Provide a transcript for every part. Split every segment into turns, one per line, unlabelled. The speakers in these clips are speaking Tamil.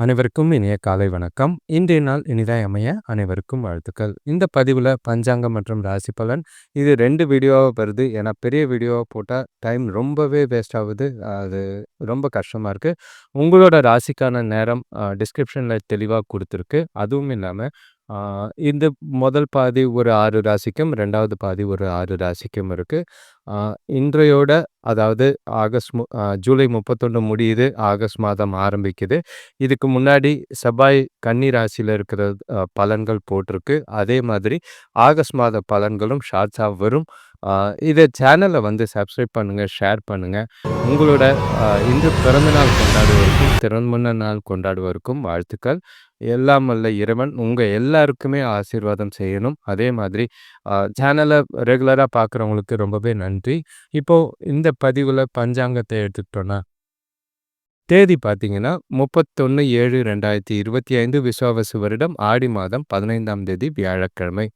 அனைவருக்கும் இனிய காலை வணக்கம். இன்றைய நாள் இனிதாய் அமைய அனைவருக்கும் வாழ்த்துக்கள். இந்த பதிவில் பஞ்சாங்கம் மற்றும் ராசி பலன் இது ரெண்டு வீடியோவாக வருது. ஏன்னா பெரிய வீடியோவாக போட்டால் டைம் ரொம்பவே வேஸ்ட் ஆகுது. அது ரொம்ப கஷ்டமாக இருக்குது உங்களோட ராசிக்கான நேரம் டிஸ்கிரிப்ஷனில் தெளிவாக கொடுத்துருக்கு. அதுவும் இல்லாமல் இந்த முதல் பாதி ஒரு ஆறு ராசிக்கும் ரெண்டாவது பாதி ஒரு ஆறு ராசிக்கும் இருக்குது இன்றையோட அதாவது ஆகஸ்ட் மு ஜூலை முப்பத்தொன்று முடியுது ஆகஸ்ட் மாதம் ஆரம்பிக்குது. இதுக்கு முன்னாடி செவ்வாய் கன்னி ராசியில் இருக்கிற பலன்கள் போட்டிருக்கு. அதே மாதிரி ஆகஸ்ட் மாத பலன்களும் ஷார்ட்ஸாக வரும். இதை சேனலை வந்து சப்ஸ்கிரைப் பண்ணுங்கள் ஷேர் பண்ணுங்கள் உங்களோட இன்று பிறந்தநாள் கொண்டாடுவதற்கும் திறன்முன்ன நாள் கொண்டாடுவதற்கும் வாழ்த்துக்கள். எல்லாம் அல்ல இறைவன் உங்கள் எல்லாருக்குமே ஆசீர்வாதம் செய்யணும். அதே மாதிரி சேனலை ரெகுலராக பார்க்குறவங்களுக்கு ரொம்பவே நன்றி. இப்போது இந்த பதிவில் பஞ்சாங்கத்தை எடுத்துக்கிட்டோன்னா தேதி பார்த்தீங்கன்னா முப்பத்தொன்று ஏழு ரெண்டாயிரத்தி இருபத்தி ஐந்து விஸ்வாவசு வருடம் ஆடி மாதம் பதினைந்தாம் தேதி வியாழக்கிழமை.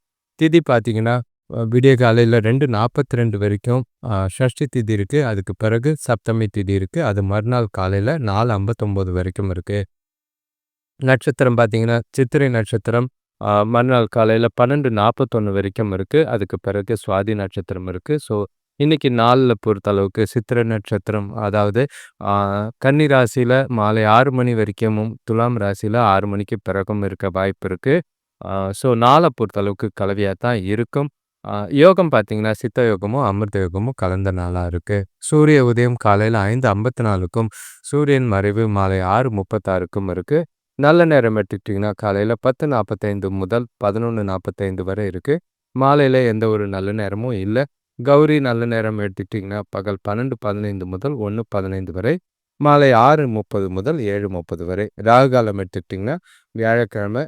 திதி பார்த்தீங்கன்னா விடிய காலையில் ரெண்டு நாற்பத்தி ரெண்டு வரைக்கும் ஷஷ்டி திதி இருக்குது அதுக்கு பிறகு சப்தமி திதி இருக்குது அது மறுநாள் காலையில் நாலு ஐம்பத்தொம்போது வரைக்கும் இருக்குது நட்சத்திரம் பார்த்தீங்கன்னா சித்திரை நட்சத்திரம் மறுநாள் காலையில் பன்னெண்டு நாற்பத்தொன்று வரைக்கும் இருக்குது அதுக்கு பிறகு சுவாதி நட்சத்திரம் இருக்குது ஸோ இன்றைக்கி நாளில் பொறுத்தளவுக்கு சித்திரை நட்சத்திரம் அதாவது கன்னி ராசியில் மாலை ஆறு மணி வரைக்கும் துலாம் ராசியில் ஆறு மணிக்கு பிறகும் இருக்க வாய்ப்பு இருக்குது ஸோ நாளை பொறுத்தளவுக்கு கலவையாக தான் இருக்கும். யோகம் பார்த்தீங்கன்னா சித்த யோகமும் அமிர்த யோகமும் கலந்த நாளாக இருக்குது சூரிய உதயம் காலையில் ஐந்து ஐம்பத்தி நாலுக்கும் சூரியன் மறைவு மாலை ஆறு முப்பத்தாறுக்கும் இருக்குது நல்ல நேரம் எடுத்துக்கிட்டிங்கன்னா காலையில் பத்து நாற்பத்தைந்து முதல் பதினொன்று நாற்பத்தைந்து வரை இருக்குது மாலையில் எந்த ஒரு நல்ல நேரமும் இல்லை. கௌரி நல்ல நேரம் எடுத்துக்கிட்டிங்கன்னா பகல் பன்னெண்டு பதினைந்து முதல் ஒன்று பதினைந்து வரை மாலை ஆறு முப்பது முதல் ஏழு முப்பது வரை. ராகு காலம் எடுத்துக்கிட்டிங்கன்னா வியாழக்கிழமை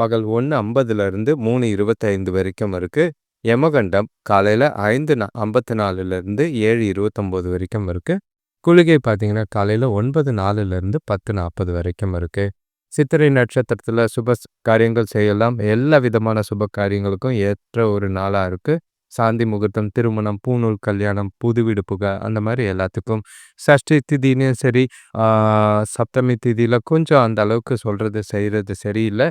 பகல் ஒன்று ஐம்பதுலேருந்து மூணு இருபத்தைந்து வரைக்கும் இருக்குது யமகண்டம் காலையில் ஐந்து நா ஐம்பத்தி நாலுலேருந்து ஏழு இருபத்தொம்போது வரைக்கும் இருக்குது குளிகை பார்த்தீங்கன்னா காலையில் ஒன்பது நாலுலேருந்து பத்து நாற்பது வரைக்கும் இருக்குது சித்திரை நட்சத்திரத்தில் சுப காரியங்கள் செய்யலாம். எல்லா விதமான சுப காரியங்களுக்கும் ஏற்ற ஒரு நாளாக இருக்குது சாந்தி முகூர்த்தம் திருமணம் பூநூல் கல்யாணம் புது வீடு புகை அந்த மாதிரி எல்லாத்துக்கும். சஷ்டி திதினு சரி சப்தமி திதியில் கொஞ்சம் அந்த அளவுக்கு சொல்கிறது செய்கிறது சரியில்லை.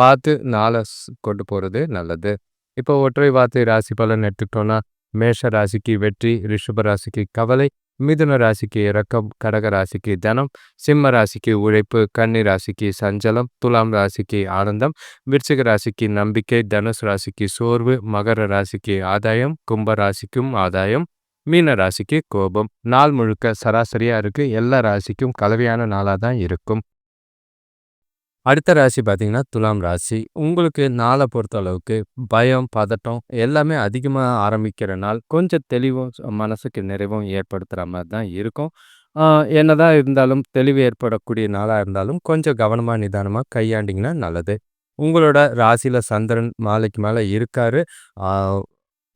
பார்த்து நாளை கொண்டு போகிறது நல்லது. இப்போ ஒற்றை வார்த்தை ராசி பலன் எடுத்துக்கிட்டோன்னா மேஷ ராசிக்கு வெற்றி ரிஷப ராசிக்கு கவலை மிதுன ராசிக்கு இரக்கம் கடக ராசிக்கு தனம் சிம்ம ராசிக்கு உழைப்பு கன்னி ராசிக்கு சஞ்சலம் துலாம் ராசிக்கு ஆனந்தம் விருச்சிக ராசிக்கு நம்பிக்கை தனுஷ் ராசிக்கு சோர்வு மகர ராசிக்கு ஆதாயம் கும்ப ராசிக்கும் ஆதாயம் மீன ராசிக்கு கோபம். நாள் முழுக்க சராசரியா இருக்கு. எல்லா ராசிக்கும் கலவையான நாளாக தான் இருக்கும். அடுத்த ராசி பார்த்தீங்கன்னா துலாம் ராசி. உங்களுக்கு நாளை பொறுத்த அளவுக்கு பயம் பதட்டம் எல்லாமே அதிகமாக ஆரம்பிக்கிற நாள். கொஞ்சம் தெளிவும் மனசுக்கு நிறைவும் ஏற்படுத்துகிற மாதிரி தான் இருக்கும். என்னதான் இருந்தாலும் தெளிவு ஏற்படக்கூடிய நாளாக இருந்தாலும் கொஞ்சம் கவனமாக நிதானமாக கையாண்டிங்கன்னா நல்லது. உங்களோட ராசியில் சந்திரன் மாலைக்கு மேலே இருக்கார்.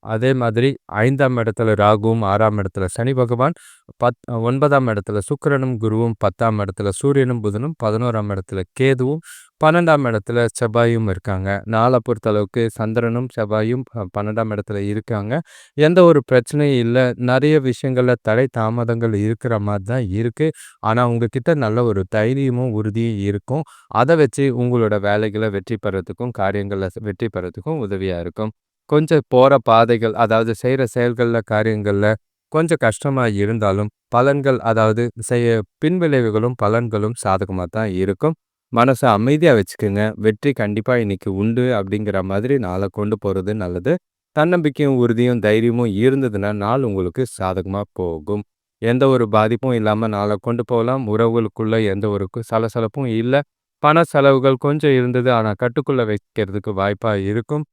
அதே மாதிரி ஐந்தாம் இடத்துல ராகுவும் ஆறாம் இடத்துல சனி பகவான் பத் ஒன்பதாம் இடத்துல சுக்கரனும் குருவும் பத்தாம் இடத்துல சூரியனும் புதனும் பதினோராம் இடத்துல கேதுவும் பன்னெண்டாம் இடத்துல செவ்வாயும் இருக்காங்க. நாளை பொறுத்தளவுக்கு சந்திரனும் செவ்வாயும் பன்னெண்டாம் இடத்துல இருக்காங்க. எந்த ஒரு பிரச்சனையும் இல்லை. நிறைய விஷயங்களில் தடை தாமதங்கள் இருக்கிற மாதிரி தான் இருக்குது ஆனால் உங்ககிட்ட நல்ல ஒரு தைரியமும் உறுதியும் இருக்கும். அதை வச்சு உங்களோட வேலைகளை வெற்றி பெறத்துக்கும் காரியங்களில் வெற்றி பெறத்துக்கும் உதவியாக இருக்கும். கொஞ்சம் போகிற பாதைகள் அதாவது செய்கிற செயல்களில் காரியங்களில் கொஞ்சம் கஷ்டமாக இருந்தாலும் பலன்கள் அதாவது செய்ய பின்விளைவுகளும் பலன்களும் சாதகமாக தான் இருக்கும். மனசை அமைதியாக வச்சுக்கோங்க. வெற்றி கண்டிப்பாக இன்னைக்கு உண்டு அப்படிங்கிற மாதிரி நாளை கொண்டு போகிறது நல்லது. தன்னம்பிக்கையும் உறுதியும் தைரியமும் இருந்ததுன்னா நாள் உங்களுக்கு சாதகமாக போகும். எந்த ஒரு பாதிப்பும் இல்லாமல் நாளை கொண்டு போகலாம். உறவுகளுக்குள்ள எந்த ஒரு சலசலப்பும் இல்லை. பண செலவுகள் கொஞ்சம் இருந்தது ஆனால் கட்டுக்குள்ளே வைக்கிறதுக்கு வாய்ப்பாக இருக்கும்.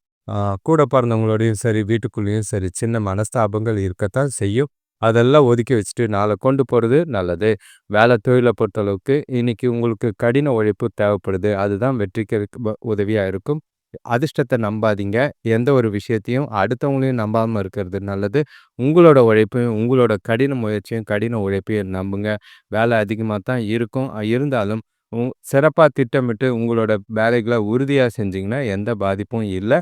கூட பிறந்தவங்களோடையும் சரி வீட்டுக்குள்ளேயும் சரி சின்ன மனஸ்தாபங்கள் இருக்கத்தான் செய்யும். அதெல்லாம் ஒதுக்கி வச்சுட்டு நாளை கொண்டு போகிறது நல்லது. வேலை தொழிலை பொறுத்தளவுக்கு இன்னைக்கு உங்களுக்கு கடின உழைப்பு தேவைப்படுது. அதுதான் வெற்றிக்கு உதவியாக இருக்கும். அதிர்ஷ்டத்தை நம்பாதீங்க. எந்த ஒரு விஷயத்தையும் அடுத்தவங்களையும் நம்பாமல் இருக்கிறது நல்லது. உங்களோட உழைப்பையும் உங்களோட கடின முயற்சியும் கடின உழைப்பையும் நம்புங்க. வேலை அதிகமாக தான் இருக்கும் இருந்தாலும் சிறப்பாக திட்டமிட்டு உங்களோட வேலைகளை உறுதியாக செஞ்சிங்கன்னா எந்த பாதிப்பும் இல்லை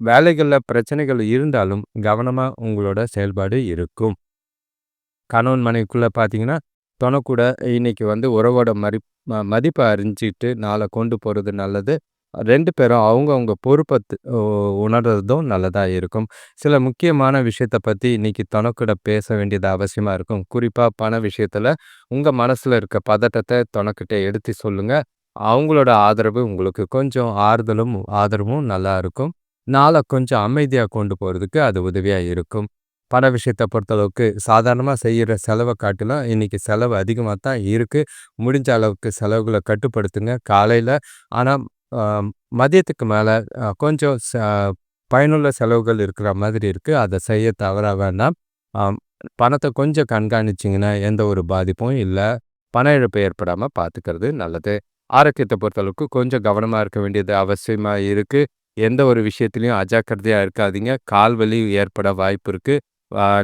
வேலைகளில் பிரச்சனைகள் இருந்தாலும் கவனமாக உங்களோட செயல்பாடு இருக்கும் கணவன் மனைவிக்குள்ளே பார்த்தீங்கன்னா தொணக்கூட இன்னைக்கு வந்து உறவோட மரி மதிப்பை அறிஞ்சிட்டு நாளை கொண்டு போகிறது நல்லது. ரெண்டு பேரும் அவங்கவுங்க பொறுப்பை உணர்றதும் நல்லதாக இருக்கும். சில முக்கியமான விஷயத்தை பற்றி இன்னைக்கு தொணக்கூட பேச வேண்டியது அவசியமாக இருக்கும். குறிப்பாக பண விஷயத்தில் உங்கள் மனசில் இருக்க பதட்டத்தை தொணக்கிட்ட எடுத்து சொல்லுங்கள் அவங்களோட ஆதரவு உங்களுக்கு கொஞ்சம் ஆறுதலும், ஆதரவும் நல்லா இருக்கும். கொஞ்சம் அமைதியாக கொண்டு போகிறதுக்கு அது உதவியாக இருக்கும். பண விஷயத்தை பொறுத்தளவுக்கு சாதாரணமாக செய்கிற செலவை காட்டிலும் இன்றைக்கி செலவு அதிகமாக தான் இருக்குது முடிஞ்ச அளவுக்கு செலவுகளை கட்டுப்படுத்துங்க. காலையில் ஆனால் மதியத்துக்கு மேலே கொஞ்சம் ச பயனுள்ள செலவுகள் இருக்கிற மாதிரி இருக்குது அதை செய்ய தவற வேண்டாம். பணத்தை கொஞ்சம் கண்காணிச்சிங்கன்னா எந்த ஒரு பாதிப்பும் இல்லை பண இழப்பு ஏற்படாமல் பார்த்துக்கிறது நல்லது. ஆரோக்கியத்தை பொறுத்தளவுக்கு கொஞ்சம் கவனமாக இருக்க வேண்டியது அவசியமாக இருக்குது எந்த ஒரு விஷயத்துலையும் அஜாக்கிரதையாக இருக்காதீங்க. கால் வலி ஏற்பட வாய்ப்பு இருக்குது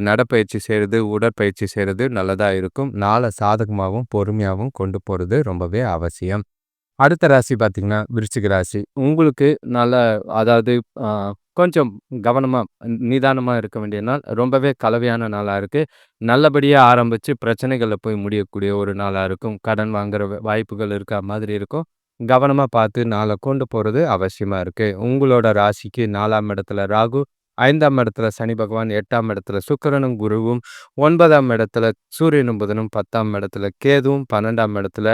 நடைப்பயிற்சி செய்கிறது உடற்பயிற்சி செய்கிறது நல்லதாக இருக்கும். நாளை சாதகமாகவும் பொறுமையாகவும் கொண்டு போகிறது ரொம்பவே அவசியம். அடுத்த ராசி பார்த்திங்கன்னா விருச்சிக ராசி. உங்களுக்கு நல்ல அதாவது கொஞ்சம் கவனமாக நிதானமாக இருக்க வேண்டிய நாள். ரொம்பவே கலவையான நாளாக இருக்குது நல்லபடியாக ஆரம்பித்து பிரச்சனைகளை போய் முடியக்கூடிய ஒரு நாளாக இருக்கும். கடன் வாங்குகிற வாய்ப்புகள் இருக்கா மாதிரி இருக்கும். கவனமாக பார்த்து நாளை கொண்டு போகிறது அவசியமாக இருக்குது உங்களோட ராசிக்கு நாலாம் இடத்துல ராகு, ஐந்தாம் இடத்துல சனி பகவான், எட்டாம் இடத்துல சுக்கிரனும், குருவும், ஒன்பதாம் இடத்துல சூரியனும், புதனும், 10ஆம் இடத்துல கேதுவும், 12ஆம் இடத்துல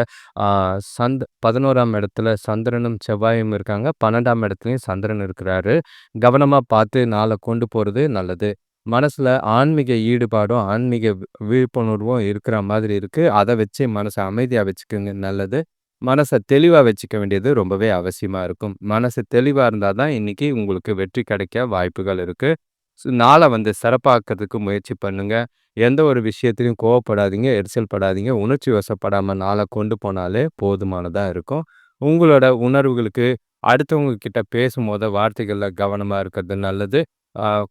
சந்த் 11ஆம் இடத்துல சந்திரனும், செவ்வாயும் இருக்காங்க. பன்னெண்டாம் இடத்துலையும் சந்திரன் இருக்கிறாரு. கவனமாக பார்த்து நாளை கொண்டு போகிறது நல்லது. மனசில் ஆன்மீக ஈடுபாடும், ஆன்மீக விழிப்புணர்வும் இருக்கிற மாதிரி இருக்குது அதை வச்சு மனசை அமைதியாக வச்சுக்கங்க நல்லது. மனசை தெளிவாக வச்சுக்க வேண்டியது ரொம்பவே அவசியமாக இருக்கும். மனசு தெளிவாக இருந்தால் தான் இன்னைக்கு உங்களுக்கு வெற்றி கிடைக்க வாய்ப்புகள் இருக்குது நாளை வந்து சிறப்பாக்குறதுக்கு முயற்சி பண்ணுங்கள் எந்த ஒரு விஷயத்திலையும் கோவப்படாதீங்க, எரிச்சல் படாதீங்க. உணர்ச்சி வசப்படாமல் நாளை கொண்டு போனாலே போதுமானதாக இருக்கும். உங்களோட உணர்வுகளுக்கு அடுத்தவங்க கிட்ட பேசும்போது வார்த்தைகளில் கவனமாக இருக்கிறது நல்லது.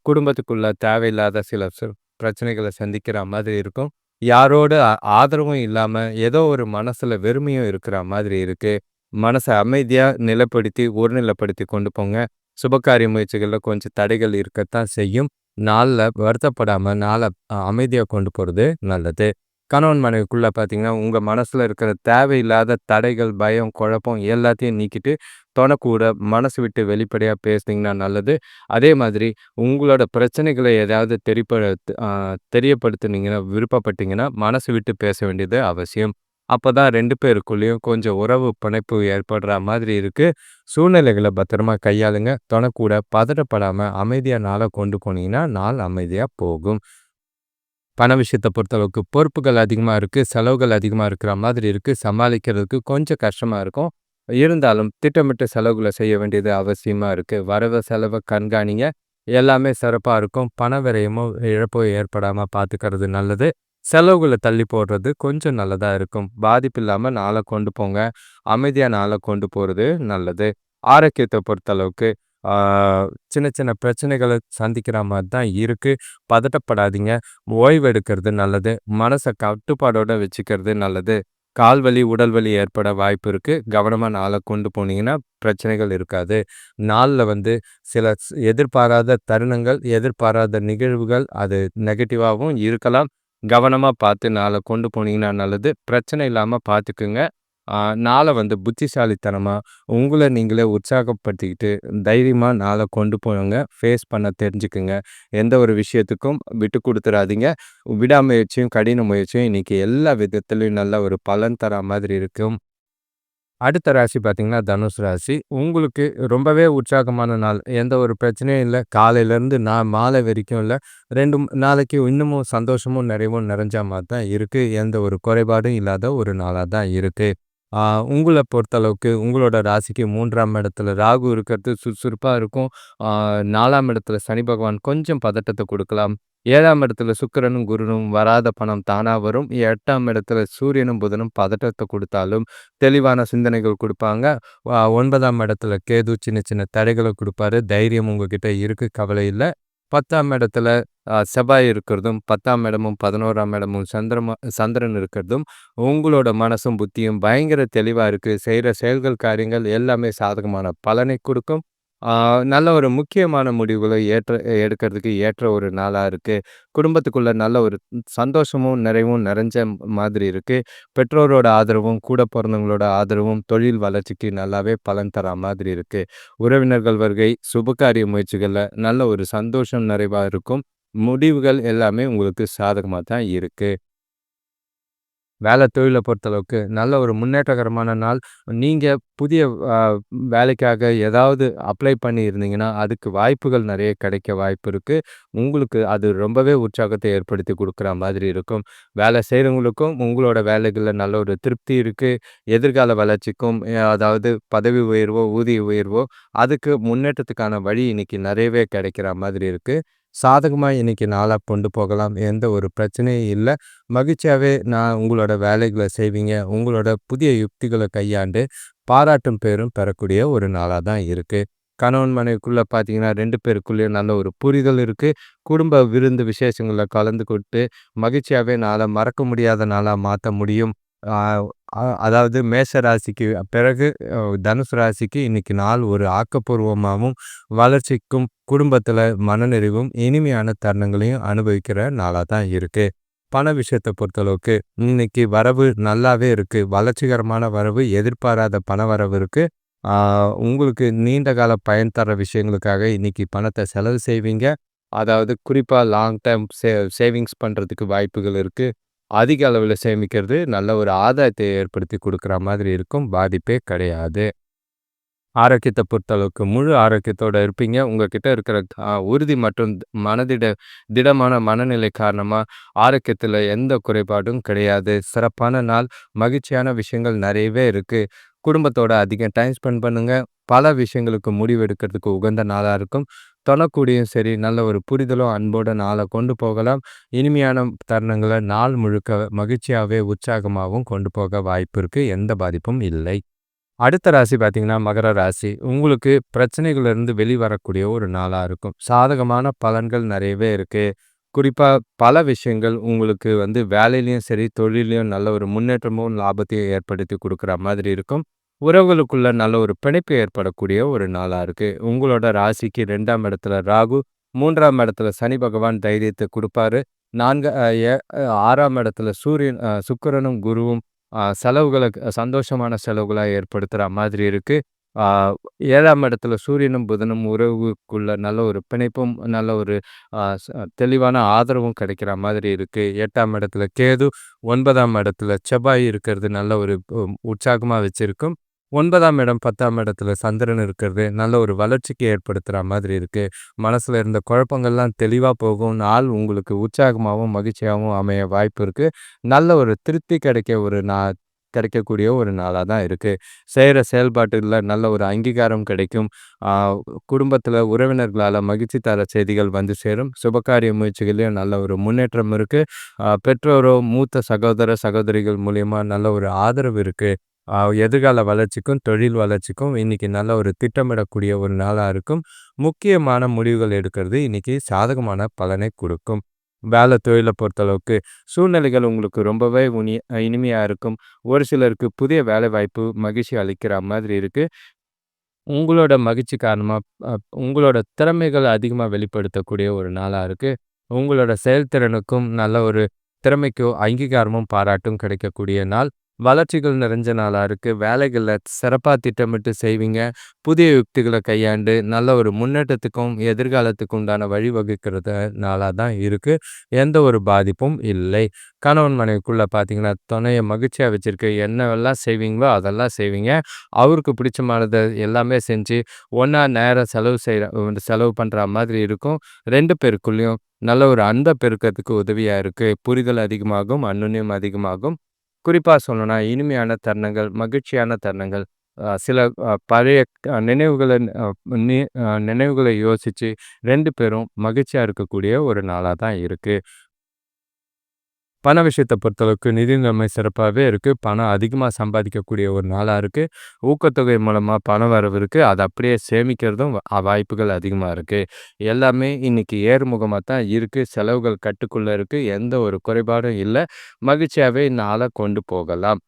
குடும்பத்துக்குள்ள தேவையில்லாத சில பிரச்சனைகளை சந்திக்கிற மாதிரி இருக்கும். யாரோட ஆதரவும் இல்லாம ஏதோ ஒரு மனசுல வெறுமையும் இருக்கிற மாதிரி இருக்கு. மனச அமைதியா நிலைப்படுத்தி, ஒருநிலைப்படுத்தி கொண்டு போங்க. சுபகாரிய முயற்சிகள்ல கொஞ்சம் தடைகள் இருக்கத்தான் செய்யும். நாள்ல வருத்தப்படாம நாள அமைதியாக அமைதியா கொண்டு போறது நல்லது. கணவன் மனைவிக்குள்ள பார்த்தீங்கன்னா, உங்கள் மனசில் இருக்கிற தேவையில்லாத தடைகள், பயம், குழப்பம் எல்லாத்தையும் நீக்கிட்டு, தொணக்கூட மனசு விட்டு வெளிப்படையாக பேசுனீங்கன்னா நல்லது. அதே மாதிரி உங்களோட பிரச்சனைகளை ஏதாவது தெரிப்ப அ தெரியப்படுத்துனீங்கன்னா, விருப்பப்பட்டீங்கன்னா, மனசு விட்டு பேச வேண்டியது அவசியம். அப்போ தான் ரெண்டு பேருக்குள்ளேயும் கொஞ்சம் உறவு பிணைப்பு ஏற்படுற மாதிரி இருக்குது சூழ்நிலைகளை பத்திரமா கையாளுங்க. தொணக்கூட பதட்டப்படாமல் அமைதியாக நாளை கொண்டு போனீங்கன்னா, நாள் அமைதியாக போகும். பண விஷயத்தை பொறுத்தளவுக்கு பொறுப்புகள் அதிகமாக இருக்கு. செலவுகள் அதிகமாக இருக்கிற மாதிரி இருக்கு. சமாளிக்கிறதுக்கு கொஞ்சம் கஷ்டமா இருக்கும். இருந்தாலும் திட்டமிட்ட செலவுகளை செய்ய வேண்டியது அவசியமா இருக்கு. வரவு செலவை கண்காணிங்க. எல்லாமே சிறப்பாக இருக்கும். பண விரயமோ, இழப்போ ஏற்படாமல் பார்த்துக்கிறது நல்லது. செலவுகளை தள்ளி போடுறது கொஞ்சம் நல்லதாக இருக்கும். பாதிப்பு இல்லாமல் நாளை கொண்டு போங்க. அமைதியாக நாள கொண்டு போகிறது நல்லது. ஆரோக்கியத்தை பொறுத்தளவுக்கு சின்ன சின்ன பிரச்சனைகளை சந்திக்கிற மாதிரி தான் இருக்குது பதட்டப்படாதீங்க. ஓய்வு எடுக்கிறது நல்லது. மனசை கட்டுப்பாடோடு வச்சுக்கிறது நல்லது. கால் வலி, உடல் வலி ஏற்பட வாய்ப்பு இருக்குது கவனமாக நாளை கொண்டு போனீங்கன்னா, பிரச்சனைகள் இருக்காது. நாளில் வந்து சில எதிர்பாராத தருணங்கள், எதிர்பாராத நிகழ்வுகள் அது நெகட்டிவாகவும் இருக்கலாம். கவனமாக பார்த்து நாளை கொண்டு போனீங்கன்னா நல்லது. பிரச்சனை இல்லாமல் பார்த்துக்குங்க. நாளை வந்து புத்திசாலித்தனமாக உங்களை நீங்களே உற்சாகப்படுத்திக்கிட்டு, தைரியமாக நாளை கொண்டு போங்க. ஃபேஸ் பண்ண தெரிஞ்சுக்குங்க. எந்த ஒரு விஷயத்துக்கும் விட்டு கொடுத்துடாதீங்க விடாமுயற்சியும், கடின முயற்சியும் இன்னைக்கு எல்லா விதத்துலையும் நல்ல ஒரு பலன் தர மாதிரி இருக்கும். அடுத்த ராசி பார்த்திங்கன்னா தனுசு ராசி. உங்களுக்கு ரொம்பவே உற்சாகமான நாள். எந்த ஒரு பிரச்சனையும் இல்லை காலையிலேருந்து நான் மாலை வரைக்கும் இல்லை ரெண்டு நாளைக்கு இன்னமும் சந்தோஷமும், நிறைவும் நிறைஞ்ச மாதிரி தான் இருக்குது எந்த ஒரு குறைபாடும் இல்லாத ஒரு நாளாக தான் இருக்குது உங்களை பொறுத்தளவுக்கு உங்களோட ராசிக்கு மூன்றாம் இடத்துல ராகு இருக்கிறது சுறுசுறுப்பாக இருக்கும். நாலாம் இடத்துல சனி பகவான் கொஞ்சம் பதட்டத்தை கொடுக்கலாம் ஏழாம் இடத்துல சுக்கிரனும், குருனும் வராத பணம் தானா வரும். எட்டாம் இடத்துல சூரியனும், புதனும் பதட்டத்தை கொடுத்தாலும் தெளிவான சிந்தனைகள் கொடுப்பாங்க ஒன்பதாம் இடத்துல கேது சின்ன சின்ன தடைகளை கொடுப்பாரு தைரியம் உங்ககிட்ட இருக்குது கவலை இல்லை 10ஆம் இடத்துல செவ்வாய் இருக்கிறதும், 10ஆம் இடமும், 11ஆம் இடமும் சந்திரம சந்திரன் இருக்கிறதும், உங்களோட மனசும், புத்தியும் பயங்கர தெளிவாக இருக்குது செய்கிற செயல்கள், காரியங்கள் எல்லாமே சாதகமான பலனை கொடுக்கும். நல்ல ஒரு முக்கியமான முடிவுகளை ஏற்ற எடுக்கிறதுக்கு ஏற்ற ஒரு நாளாக இருக்குது குடும்பத்துக்குள்ள நல்ல ஒரு சந்தோஷமும் நிறைவும் நிறைஞ்ச மாதிரி இருக்குது பெற்றோரோட ஆதரவும் கூட பிறந்தவங்களோட ஆதரவும் தொழில் வளர்ச்சிக்கு நல்லாவே பலன் தர மாதிரி இருக்குது உறவினர்கள் வருகை சுபகாரிய முயற்சிகளில் நல்ல ஒரு சந்தோஷம் நிறைவாக இருக்கும். முடிவுகள் எல்லாமே உங்களுக்கு சாதகமாக தான் இருக்குது வேலை தொழிலை பொறுத்தளவுக்கு நல்ல ஒரு முன்னேற்றகரமான நாள். நீங்கள் புதிய வேலைக்காக ஏதாவது அப்ளை பண்ணி இருந்தீங்கன்னா அதுக்கு வாய்ப்புகள் நிறைய கிடைக்க வாய்ப்பு இருக்குது உங்களுக்கு அது ரொம்பவே உற்சாகத்தை ஏற்படுத்தி கொடுக்குற மாதிரி இருக்கும். வேலை செய்கிறவங்களுக்கும் உங்களோட வேலைகளில் நல்ல ஒரு திருப்தி இருக்குது எதிர்கால வளர்ச்சிக்கும் அதாவது பதவி உயர்வோ ஊதிய உயர்வோ அதுக்கு முன்னேற்றத்துக்கான வழி இன்னைக்கு நிறையவே கிடைக்கிற மாதிரி இருக்குது சாதகமாக இன்றைக்கி நாளாக கொண்டு போகலாம். எந்த ஒரு பிரச்சனையும் இல்லை. மகிழ்ச்சியாகவே நான் உங்களோட வேலைகளை செய்வீங்க. உங்களோட புதிய யுக்திகளை கையாண்டு பாராட்டும் பேரும் பெறக்கூடிய ஒரு நாளாக தான் இருக்குது கணவன் மனைவிக்குள்ளே பார்த்தீங்கன்னா ரெண்டு பேருக்குள்ளேயும் நல்ல ஒரு புரிதல் இருக்குது குடும்ப விருந்து விசேஷங்களில் கலந்து கொண்டு மகிழ்ச்சியாகவே நாளை மறக்க முடியாத நாளாக மாற்ற முடியும். அதாவது மேஷ ராசிக்கு பிறகு தனுசு ராசிக்கு இன்னைக்கு நாள் ஒரு ஆக்கப்பூர்வமாகவும் வளர்ச்சிக்கும் குடும்பத்தில் மனநிறைவும் இனிமையான தருணங்களையும் அனுபவிக்கிற நாளாக தான் இருக்குது பண விஷயத்தை பொறுத்தளவுக்கு இன்னைக்கு வரவு நல்லாவே இருக்குது வளர்ச்சிகரமான வரவு எதிர்பாராத பண வரவு இருக்குது உங்களுக்கு நீண்ட கால பயன் தர விஷயங்களுக்காக இன்னைக்கு பணத்தை செலவு செய்வீங்க. அதாவது குறிப்பாக லாங் டேர்ம் சே சேவிங்ஸ் பண்ணுறதுக்கு வாய்ப்புகள் இருக்குது அதிக அளவில் சேமிக்கிறது நல்ல ஒரு ஆதாயத்தை ஏற்படுத்தி கொடுக்குற மாதிரி இருக்கும். பாதிப்பே கிடையாது. ஆரோக்கியத்தை பொறுத்தளவுக்கு முழு ஆரோக்கியத்தோடு இருப்பீங்க. உங்ககிட்ட இருக்கிற உறுதி மற்றும் மனதிட திடமான மனநிலை காரணமாக ஆரோக்கியத்தில் எந்த குறைபாடும் கிடையாது. சிறப்பான நாள் மகிழ்ச்சியான விஷயங்கள் நிறையவே இருக்குது குடும்பத்தோட அதிகம் டைம் ஸ்பெண்ட் பண்ணுங்கள் பல விஷயங்களுக்கு முடிவு எடுக்கிறதுக்கு உகந்த நாளாக இருக்கும். தொழக்கூடியும் சரி நல்ல ஒரு புரிதலும் அன்போட நாளை கொண்டு போகலாம். இனிமையான தருணங்களை நாள் முழுக்க மகிழ்ச்சியாகவே உற்சாகமாகவும் கொண்டு போக வாய்ப்பு இருக்குது எந்த பாதிப்பும் இல்லை. அடுத்த ராசி பார்த்தீங்கன்னா மகர ராசி. உங்களுக்கு பிரச்சனைகளிலிருந்து வெளிவரக்கூடிய ஒரு நாளாக இருக்கும். சாதகமான பலன்கள் நிறையவே இருக்குது குறிப்பாக பல விஷயங்கள் உங்களுக்கு வந்து வேலையிலையும் சரி தொழிலையும் நல்ல ஒரு முன்னேற்றமும் லாபத்தையும் ஏற்படுத்தி கொடுக்குற மாதிரி இருக்கும். உறவுகளுக்குள்ள நல்ல ஒரு பிணைப்பு ஏற்படக்கூடிய ஒரு நாளாக இருக்குது உங்களோட ராசிக்கு ரெண்டாம் இடத்துல ராகு மூன்றாம் இடத்துல சனி பகவான் தைரியத்தை கொடுப்பாரு. நான்கு ஆறாம் இடத்துல சூரியன் சுக்கரனும் குருவும் செலவுகளை சந்தோஷமான செலவுகளாக ஏற்படுத்துகிற மாதிரி இருக்குது ஏழாம் இடத்துல சூரியனும் புதனும் உறவுக்குள்ள நல்ல ஒரு பிணைப்பும் நல்ல ஒரு தெளிவான ஆதரவும் கிடைக்கிற மாதிரி இருக்குது எட்டாம் இடத்துல கேது ஒன்பதாம் இடத்துல செவ்வாய் இருக்கிறது நல்ல ஒரு உற்சாகமாக வச்சுருக்கும். ஒன்பதாம் இடம் பத்தாம் இடத்துல சந்திரன் இருக்கிறது. நல்ல ஒரு வளர்ச்சிக்கு ஏற்படுத்துகிற மாதிரி இருக்குது மனசில் இருந்த குழப்பங்கள்லாம் தெளிவாக போகும் நாள் உங்களுக்கு உற்சாகமாகவும் மகிழ்ச்சியாகவும் அமைய வாய்ப்பு இருக்குது நல்ல ஒரு திருப்தி கிடைக்க ஒரு நா கிடைக்கக்கூடிய ஒரு நாளாக தான் இருக்குது செய்கிற செயல்பாட்டுகளில் நல்ல ஒரு அங்கீகாரம் கிடைக்கும். குடும்பத்தில் உறவினர்களால் மகிழ்ச்சி தர செய்திகள் வந்து சேரும். சுபகாரிய முயற்சிகளையும் நல்ல ஒரு முன்னேற்றம் இருக்குது பெற்றோரோ மூத்த சகோதர சகோதரிகள் மூலியமாக நல்ல ஒரு ஆதரவு இருக்குது எதிர்கால வளர்ச்சிக்கும் தொழில் வளர்ச்சிக்கும் இன்றைக்கி நல்ல ஒரு திட்டமிடக்கூடிய ஒரு நாளாக இருக்கும். முக்கியமான முடிவுகள் எடுக்கிறது இன்றைக்கி சாதகமான பலனை கொடுக்கும். வேலை தொழிலை பொறுத்தளவுக்கு சூழ்நிலைகள் உங்களுக்கு ரொம்பவே உனி இனிமையாக இருக்கும். ஒரு சிலருக்கு புதிய வேலை வாய்ப்பு மகிழ்ச்சி அளிக்கிற மாதிரி இருக்குது உங்களோட மகிழ்ச்சி காரணமாக உங்களோட திறமைகள் அதிகமாக வெளிப்படுத்தக்கூடிய ஒரு நாளாக இருக்குது உங்களோட செயல்திறனுக்கும் நல்ல ஒரு திறமைக்கோ அங்கீகாரமும் பாராட்டும் கிடைக்கக்கூடிய நாள். வளர்ச்சிகள் நிறைஞ்ச நாளாக இருக்குது வேலைகளை சிறப்பாக திட்டமிட்டு செய்வீங்க. புதிய யுக்திகளை கையாண்டு நல்ல ஒரு முன்னேற்றத்துக்கும் எதிர்காலத்துக்கு உண்டான வழிவகுக்கிறத நாளாக தான் இருக்குது எந்த ஒரு பாதிப்பும் இல்லை. கணவன் மனைவிக்குள்ளே பார்த்தீங்கன்னா துணையை மகிழ்ச்சியாக வச்சுருக்கு. என்னவெல்லாம் செய்வீங்களோ அதெல்லாம் செய்வீங்க. அவருக்கு பிடிச்சமானதை எல்லாமே செஞ்சு ஒன்றா நேரம் செலவு செய்கிற செலவு பண்ணுற மாதிரி இருக்கும். ரெண்டு பேருக்குள்ளேயும் நல்ல ஒரு அன்பை பெருக்கிறதுக்கு உதவியாக இருக்குது புரிதல் அதிகமாகும் அன்னுன்யம் அதிகமாகும். குறிப்பாக சொல்லணும்னா இனிமையான தருணங்கள் மகிழ்ச்சியான தருணங்கள் சில பழைய நினைவுகளை நினைவுகளை யோசித்து ரெண்டு பேரும் மகிழ்ச்சியாக இருக்கக்கூடிய ஒரு நாளாக தான் இருக்குது பண விஷயத்தை பொறுத்தளவுக்கு நிதி நிலைமை சிறப்பாகவே இருக்குது பணம் அதிகமாக சம்பாதிக்கக்கூடிய ஒரு நாளாக இருக்குது ஊக்கத்தொகை மூலமாக பணம் வரவு இருக்குது அதை அப்படியே சேமிக்கிறதும் வாய்ப்புகள் அதிகமாக இருக்குது எல்லாமே இன்றைக்கி ஏறுமுகமாக தான் இருக்குது செலவுகள் கட்டுக்குள்ளே இருக்குது எந்த ஒரு குறைபாடும் இல்லை. மகிழ்ச்சியாகவே நாளை கொண்டு போகலாம்.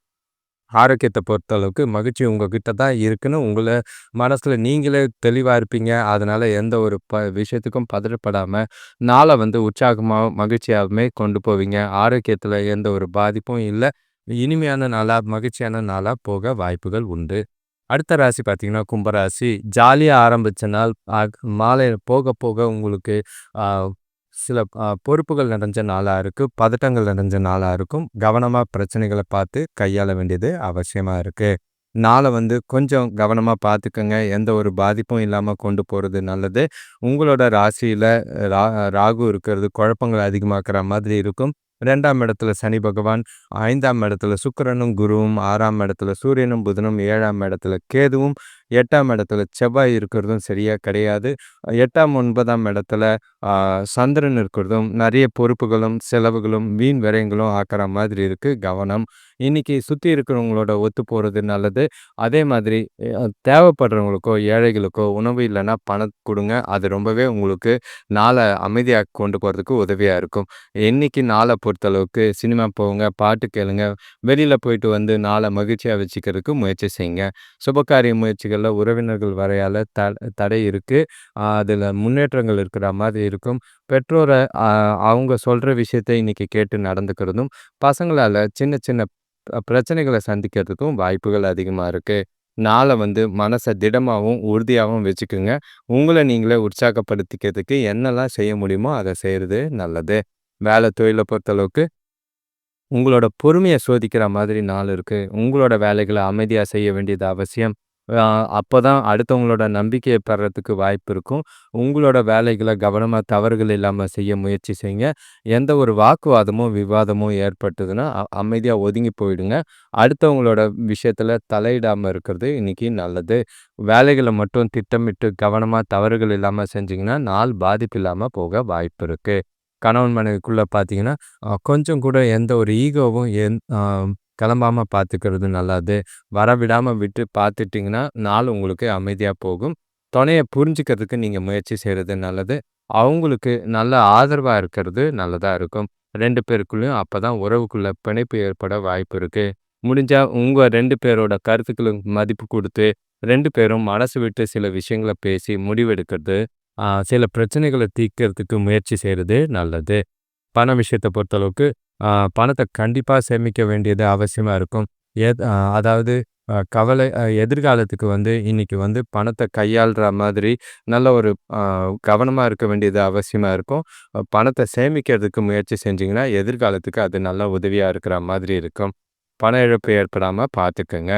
ஆரோக்கியத்தை பொறுத்தளவுக்கு மகிழ்ச்சி உங்ககிட்ட தான் இருக்குன்னு உங்களை மனசில் நீங்களே தெளிவாக இருப்பீங்க. அதனால் எந்த ஒரு ப விஷயத்துக்கும் பதறப்படாமல் நாளை வந்து உற்சாகமாக மகிழ்ச்சியாகவுமே கொண்டு போவீங்க. ஆரோக்கியத்தில் எந்த ஒரு பாதிப்பும் இல்லை. இனிமையான நாளாக மகிழ்ச்சியான நாளாக போக வாய்ப்புகள் உண்டு. அடுத்த ராசி பார்த்தீங்கன்னா கும்பராசி. ஜாலியாக ஆரம்பித்த நாள். மாலை போக போக உங்களுக்கு சில பொறுப்புகள் நிறைஞ்ச நாளாக இருக்குது பதட்டங்கள் நிறைஞ்ச நாளாக இருக்கும். கவனமாக பிரச்சனைகளை பார்த்து கையாள வேண்டியது அவசியமாக இருக்குது நாளை வந்து கொஞ்சம் கவனமாக பார்த்துக்கோங்க. எந்த ஒரு பாதிப்பும் இல்லாமல் கொண்டு போகிறது நல்லது. உங்களோட ராசியில் ரா ராகு இருக்கிறது குழப்பங்கள் அதிகமாக்குற மாதிரி இருக்கும். ரெண்டாம் இடத்துல சனி பகவான் ஐந்தாம் இடத்துல சுக்கரனும் குருவும் ஆறாம் இடத்துல சூரியனும் புதனும் ஏழாம் இடத்துல கேதுவும் எட்டாம் இடத்துல செவ்வாய் இருக்கிறதும் சரியாக கிடையாது. எட்டாம் ஒன்பதாம் இடத்துல சந்திரன் இருக்கிறதும் நிறைய பொறுப்புகளும் செலவுகளும் வீண் விரயங்களும் ஆக்கிற மாதிரி இருக்குது கவனம். இன்னைக்கு சுற்றி இருக்கிறவங்களோட ஒத்து போகிறது நல்லது. அதே மாதிரி தேவைப்படுறவங்களுக்கோ ஏழைகளுக்கோ உணவு இல்லைன்னா பணம் கொடுங்க. அது ரொம்பவே உங்களுக்கு நாளை அமைதியாக கொண்டு போகிறதுக்கு உதவியாக இருக்கும். இன்னைக்கு நாளை பொறுத்தளவுக்கு சினிமா போங்க பாட்டு கேளுங்க. வெளியில் போயிட்டு வந்து நாளை மகிழ்ச்சியாக வச்சுக்கிறதுக்கு முயற்சி செய்யுங்க. சுபகாரிய முயற்சிகள் விஷயங்களில் உறவினர்கள் வரையால் த தடை இருக்குது அதில் முன்னேற்றங்கள் இருக்கிற மாதிரி இருக்கும். பெற்றோரை அவங்க சொல்கிற விஷயத்தை இன்றைக்கி கேட்டு நடந்துக்கிறதும் பசங்களால் சின்ன சின்ன பிரச்சனைகளை சந்திக்கிறதுக்கும் வாய்ப்புகள் அதிகமாக இருக்குது நாளை வந்து மனசை திடமாகவும் உறுதியாகவும் வச்சுக்கோங்க. உங்களை நீங்களே உற்சாகப்படுத்திக்கிறதுக்கு என்னெல்லாம் செய்ய முடியுமோ அதை செய்கிறது நல்லது. வேலை தொழிலை பொறுத்தளவுக்கு உங்களோட பொறுமையை சோதிக்கிற மாதிரி நாள் இருக்குது உங்களோட வேலைகளை அமைதியாக செய்ய வேண்டியது அவசியம். அப்போ தான் அடுத்தவங்களோட நம்பிக்கையை பெறத்துக்கு வாய்ப்பு இருக்கும். உங்களோட வேலைகளை கவனமாக தவறுகள் இல்லாமல் செய்ய முயற்சி செய்யுங்க. எந்த ஒரு வாக்குவாதமும் விவாதமும் ஏற்பட்டதுன்னா அமைதியாக ஒதுங்கி போயிடுங்க. அடுத்தவங்களோட விஷயத்தில் தலையிடாமல் இருக்கிறது இன்றைக்கி நல்லது. வேலைகளை மட்டும் திட்டமிட்டு கவனமாக தவறுகள் இல்லாமல் செஞ்சிங்கன்னா நாள் பாதிப்பு இல்லாமல் போக வாய்ப்பு இருக்குது கணவன் மனைவிக்குள்ளே பார்த்தீங்கன்னா கொஞ்சம் கூட எந்த ஒரு ஈகோவும் எந் கிளம்பாமல் பார்த்துக்கிறது நல்லது. வரவிடாமல் விட்டு பார்த்துட்டிங்கன்னா நாள் உங்களுக்கு அமைதியாக போகும். துணையை புரிஞ்சுக்கிறதுக்கு நீங்கள் முயற்சி செய்கிறது நல்லது. அவங்களுக்கு நல்ல ஆதரவாக இருக்கிறது நல்லதாக இருக்கும். ரெண்டு பேருக்குள்ளேயும் அப்போ தான் உறவுக்குள்ள பிணைப்பு ஏற்பட வாய்ப்பு இருக்குது முடிஞ்சால் உங்கள் ரெண்டு பேரோட கருத்துக்களுக்கு மதிப்பு கொடுத்து ரெண்டு பேரும் மனசு விட்டு சில விஷயங்களை பேசி முடிவெடுக்கிறது சில பிரச்சனைகளை தீர்க்கறதுக்கு முயற்சி செய்கிறது நல்லது. பண விஷயத்தை பொறுத்தளவுக்கு பணத்தை கண்டிப்பாக சேமிக்க வேண்டியது அவசியமாக இருக்கும். எத் அதாவது கவலை எதிர்காலத்துக்கு வந்து இன்னைக்கு வந்து பணத்தை கையாளுற மாதிரி நல்ல ஒரு கவனமாக இருக்க வேண்டியது அவசியமாக இருக்கும். பணத்தை சேமிக்கிறதுக்கு முயற்சி செஞ்சிங்கன்னா எதிர்காலத்துக்கு அது நல்ல உதவியாக இருக்கிற மாதிரி இருக்கும். பண இழப்பு ஏற்படாமல் பார்த்துக்கோங்க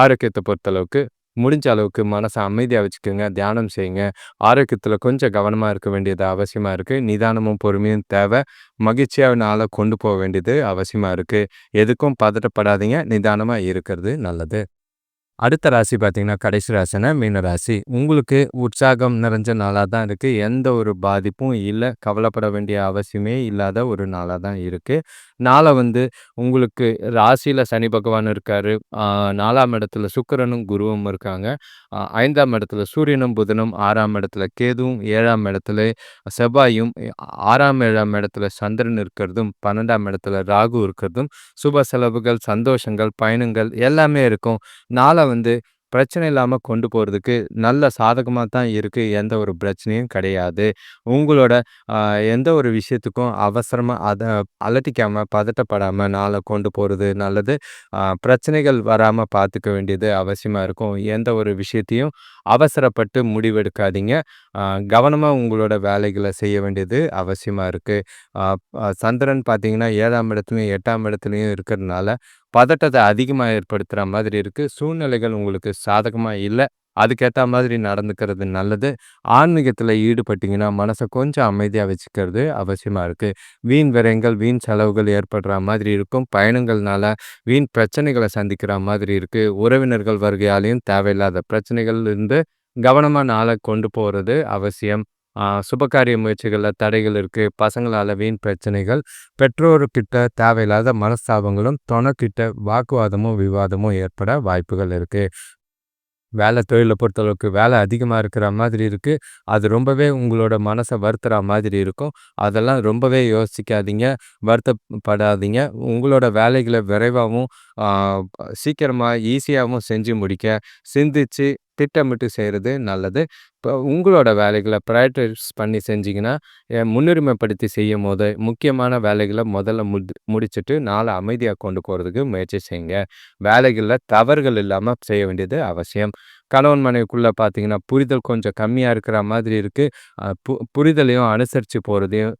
ஆரோக்கியத்தை பொறுத்தளவுக்கு முடிஞ்ச அளவுக்கு மனசை அமைதியாக வச்சுக்கோங்க தியானம் செய்யுங்க. ஆரோக்கியத்தில் கொஞ்சம் கவனமாக இருக்க வேண்டியது அவசியமாக இருக்குது நிதானமும் பொறுமையும் தேவை. மகிழ்ச்சியாக நாளை கொண்டு போக வேண்டியது அவசியமாக இருக்குது எதுக்கும் பதட்டப்படாதீங்க. நிதானமாக இருக்கிறது நல்லது. அடுத்த ராசி பார்த்தீங்கன்னா கடைசி ராசினா மீன ராசி. உங்களுக்கு உற்சாகம் நிறைஞ்ச நாளாக தான் இருக்குது எந்த ஒரு பாதிப்பும் இல்லை. கவலைப்பட வேண்டிய அவசியமே இல்லாத ஒரு நாளாக தான் இருக்குது நாளை வந்து உங்களுக்கு ராசியில் சனி பகவான் இருக்கார். நாலாம் இடத்துல சுக்கரனும் குருவும் இருக்காங்க. ஐந்தாம் இடத்துல சூரியனும் புதனும் ஆறாம் இடத்துல கேதுவும் ஏழாம் இடத்துல செவ்வாயும் ஆறாம் ஏழாம் இடத்துல சந்திரன் இருக்கிறதும் பன்னெண்டாம் இடத்துல ராகு இருக்கிறதும் சுப செலவுகள் சந்தோஷங்கள் பயணங்கள் எல்லாமே இருக்கும். நாளை வந்து பிரச்சனை இல்லாமல் கொண்டு போகிறதுக்கு நல்ல சாதகமாக தான் இருக்குது எந்த ஒரு பிரச்சனையும் கிடையாது. உங்களோட எந்த ஒரு விஷயத்துக்கும் அவசரமாக அதை அலட்டிக்காமல் பதட்டப்படாமல் நாளை கொண்டு போகிறது நல்லது. பிரச்சனைகள் வராமல் பார்த்துக்க வேண்டியது அவசியமாக இருக்கும். எந்த ஒரு விஷயத்தையும் அவசரப்பட்டு முடிவெடுக்காதீங்க. கவனமாக உங்களோட வேலைகளை செய்ய வேண்டியது அவசியமாக இருக்குது சந்திரன் பார்த்தீங்கன்னா ஏழாம் இடத்துலையும் எட்டாம் இடத்துலையும் இருக்கிறதுனால பதட்டத்தை அதிகமாக ஏற்படுத்துகிற மாதிரி இருக்குது சூழ்நிலைகள் உங்களுக்கு சாதகமாக இல்லை. அதுக்கேற்ற மாதிரி நடந்துக்கிறது நல்லது. ஆன்மீகத்தில் ஈடுபட்டிங்கன்னா மனசை கொஞ்சம் அமைதியாக வச்சுக்கிறது அவசியமாக இருக்குது வீண் விரயங்கள் வீண் செலவுகள் ஏற்படுற மாதிரி இருக்கும். பயணங்கள்னால வீண் பிரச்சனைகளை சந்திக்கிற மாதிரி இருக்குது உறவினர்கள் வருகையாலையும் தேவையில்லாத பிரச்சனைகள் இருந்து கவனமாக நாளை கொண்டு போகிறது அவசியம். சுபகாரிய முயற்சிகளில் தடைகள் இருக்குது பசங்களால் வீண் பிரச்சனைகள். பெற்றோர்கிட்ட தேவையில்லாத மனஸ்தாபங்களும் தொணக்கிட்ட வாக்குவாதமும் விவாதமும் ஏற்பட வாய்ப்புகள் இருக்குது வேலை தொழிலை பொறுத்தளவுக்கு வேலை அதிகமாக இருக்கிற மாதிரி இருக்குது அது ரொம்பவே உங்களோட மனசை வருத்துகிற மாதிரி இருக்கும். அதெல்லாம் ரொம்பவே யோசிக்காதீங்க. வருத்தப்படாதீங்க. உங்களோட வேலைகளை விரைவாகவும் சீக்கிரமாக ஈஸியாகவும் செஞ்சு முடிக்க. சிந்திச்சு திட்டமிட்டு செய்கிறது நல்லது. இப்போ உங்களோட வேலைகளை ப்ரையட்டைஸ் பண்ணி செஞ்சிங்கன்னா முன்னுரிமைப்படுத்தி செய்யும் போது முக்கியமான வேலைகளை முதல்ல முடி முடிச்சுட்டு நாளை அமைதியாக கொண்டு போகிறதுக்கு முயற்சி செய்யுங்க. வேலைகளில் தவறுகள் இல்லாமல் செய்ய வேண்டியது அவசியம். கணவன் மனைவிக்குள்ளே பார்த்தீங்கன்னா புரிதல் கொஞ்சம் கம்மியாக இருக்கிற மாதிரி இருக்குது பு புரிதலையும் அனுசரித்து போகிறதையும்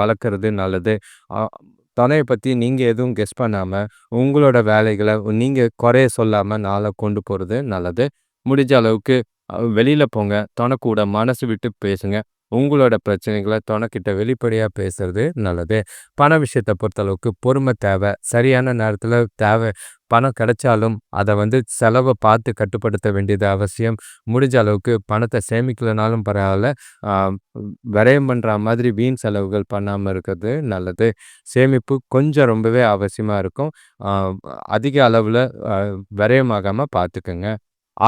வளர்க்குறது நல்லது. துணையை பற்றி நீங்கள் எதுவும் கெஸ் பண்ணாமல் உங்களோட வேலைகளை நீங்கள் குறைய சொல்லாமல் நாளை கொண்டு போகிறது நல்லது. முடிஞ்ச அளவுக்கு வெளியில் போங்க. துணை கூட மனசு விட்டு பேசுங்க. உங்களோட பிரச்சனைகளை தனக்கிட்ட வெளிப்படையாக பேசுறது நல்லது. பண விஷயத்தை பொறுத்தளவுக்கு பொறுமை தேவை. சரியான நேரத்தில் தேவை. பணம் கிடைச்சாலும் அதை வந்து செலவை பார்த்து கட்டுப்படுத்த வேண்டியது அவசியம். முடிஞ்ச அளவுக்கு பணத்தை சேமிக்கலனாலும் பரவாயில்ல. விரயம் பண்ணுற மாதிரி வீண் செலவுகள் பண்ணாமல் இருக்கிறது நல்லது. சேமிப்பு கொஞ்சம் ரொம்பவே அவசியமாக இருக்கும். அதிக அளவில் விரயமாகாமல் பார்த்துக்குங்க.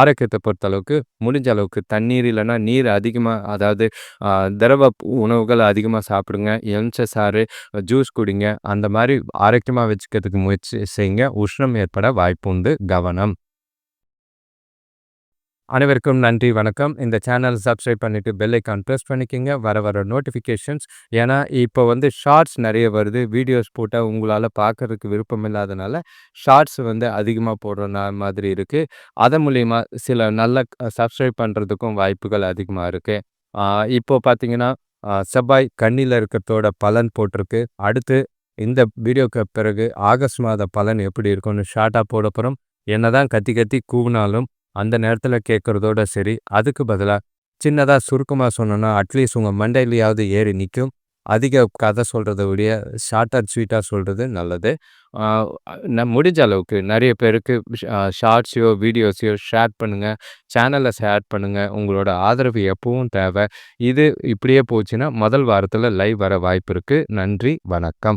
ஆரோக்கியத்தை பொறுத்தளவுக்கு முடிஞ்ச அளவுக்கு தண்ணீர் இல்லைன்னா நீர் அதிகமாக அதாவது திரவ உணவுகள் அதிகமாக சாப்பிடுங்க. எலுமிச்சை சாறு ஜூஸ் குடிங்க. அந்த மாதிரி ஆரோக்கியமாக வச்சுக்கிறதுக்கு முயற்சி செய்யுங்க உஷ்ணம் ஏற்பட வாய்ப்பு உண்டு கவனம். அனைவருக்கும் நன்றி வணக்கம். இந்த சேனல் சப்ஸ்கிரைப் பண்ணிவிட்டு பெல்லைக்கான் ப்ரெஸ் பண்ணிக்கோங்க. வர வர நோட்டிஃபிகேஷன்ஸ் ஏன்னா இப்போ வந்து ஷார்ட்ஸ் நிறைய வருது. வீடியோஸ் போட்டால் உங்களால் பார்க்குறதுக்கு விருப்பம் இல்லாதனால ஷார்ட்ஸ் வந்து அதிகமாக போடுற மாதிரி இருக்குது அதன் மூலிமா சில நல்ல சப்ஸ்கிரைப் பண்ணுறதுக்கும் வாய்ப்புகள் அதிகமாக இருக்குது இப்போது பார்த்தீங்கன்னா செவ்வாய் கண்ணியில் இருக்கிறதோட பலன் போட்டிருக்கு. அடுத்து இந்த வீடியோக்கு பிறகு ஆகஸ்ட் மாத பலன் எப்படி இருக்கும்னு ஷார்ட்டாக போட போகிறோம் என்ன தான் கத்தி கத்தி கூவினாலும் அந்த நேரத்தில் கேட்குறதோட சரி அதுக்கு பதிலாக சின்னதாக சுருக்கமாக சொன்னோன்னா அட்லீஸ்ட் உங்கள் மண்டையிலையாவது ஏறி நிற்கும் அதிக கதை சொல்கிறத விட ஷார்ட் அண்ட் ஸ்வீட்டாக சொல்கிறது நல்லது. நான் முடிஞ்ச அளவுக்கு நிறைய பேருக்கு ஷார்ட்ஸையோ வீடியோஸையோ ஷேர் பண்ணுங்கள் சேனலை ஷேர் பண்ணுங்கள் உங்களோட ஆதரவு எப்பவும் தேவை. இது இப்படியே போச்சுன்னா முதல் வாரத்தில் லைவ் வர வாய்ப்பு இருக்குது நன்றி வணக்கம்.